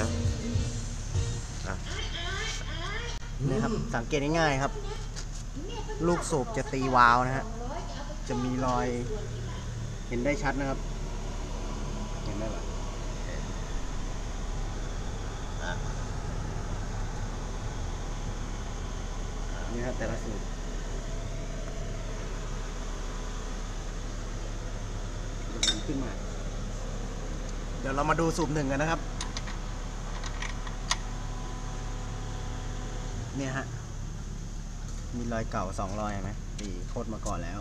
นะอะนี่ครับสังเกตง่ายๆครับ ลูกสูบจะตีวาล์วนะฮะจะมีรอยเห็นได้ชัดนะครับ เห็นได้ปะอะนี่ครับแต่ละสูบเดี๋ยวผมขึ้นมา เดี๋ยวเรามาดูสูบหนึ่งกันนะครับ เนี่ยฮะ มีรอยเก่าสองรอยเห็นไหมตีโคตรมาก่อนแล้ว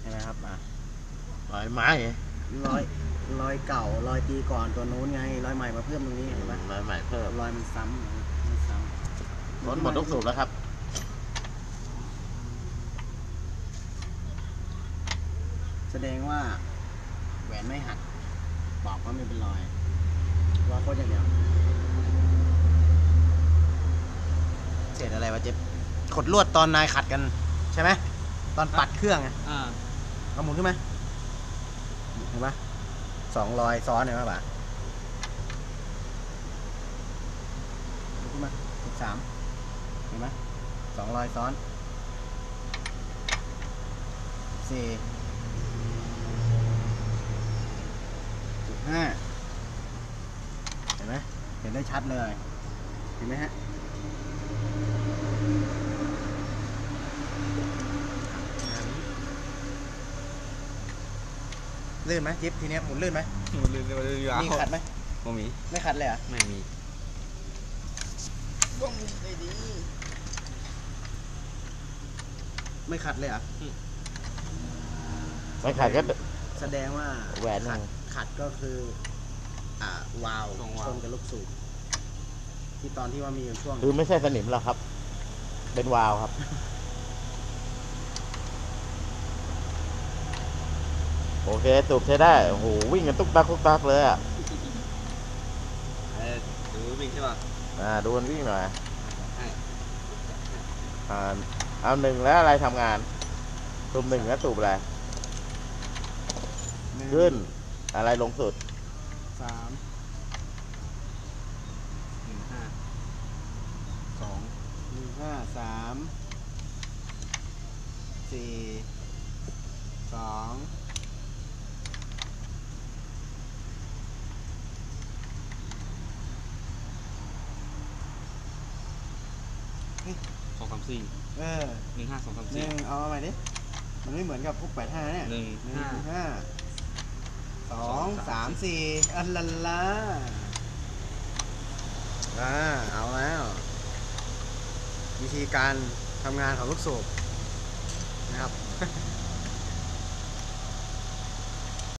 เห็นไหมครับอะรอยไม้ไงรอยรอยเก่ารอยตีก่อนตัวนู้นไงรอยใหม่มาเพิ่มตรงนี้เห็นไหมรอยใหม่เพิ่มรอยมันซ้ำมันซ้ำล้นหมดทุกสูบแล้วครับแสดงว่าแหวนไม่หักบอกว่าไม่เป็นรอยว่าโคตรอย่างเดียว อะไรวะเจ๊บขดลวดตอนนายขัดกันใช่ไหมตอนปัดเครื่องไงอ่าเอาหมุนขึ้นไหมเห็นปะสองรอยซ้อนเห็นปะป่ะหมุนขึ้นมาสิบสามเห็นไหมสองรอยซ้อนสี่จุดห้าเห็นไหมเห็นได้ชัดเลย เห็นไหมฮะ ลื่นไหมจิ๊บทีเนี้ยหมุนลื่นไหมมันเลยเลยยาวมีขัดไหมบ่มี ไม่ขัดเลยเหรอะไม่มีก็มีได้ดี ไม่ขัดเลยเหรอะไม่ขาดก็แสดงว่าแหวนหนึ่ขัดงขัดก็คือ อ่าวาล์วชนกับลูกสูบที่ตอนที่ว่ามีอยู่ช่วง คือไม่ใช่สนิมหรอกครับ เป็นวาล์วครับ โอเคสูบใช้ได้ โอ้โห วิ่งกันตุ๊กตักตุ๊กตักเลยอะเออดูวิ่งใช่ป่ะอ่าดูมันวิ่งหน่อยให้อ่าเอาหนึ่งแล้วอะไรทำงาน สูบหนึ่งแล้วสูบอะไรหนึ่งขึ้น อะไรลงสุดสาม หนึ่งห้าสอง หนึ่งห้าสาม สี่สองสองสามสี่เออหนึ่งห้าสองสามหสี่นึ่งเอามาใหม่ดิมันไม่เหมือนกับพวกแปดห้าเนี่ยหนึ่งหนึ่งห้า ห้าสองสามสี่อัลลาลาอ่าเอาแล้ว วิธีการทำงานของลูกสูบ นะครับ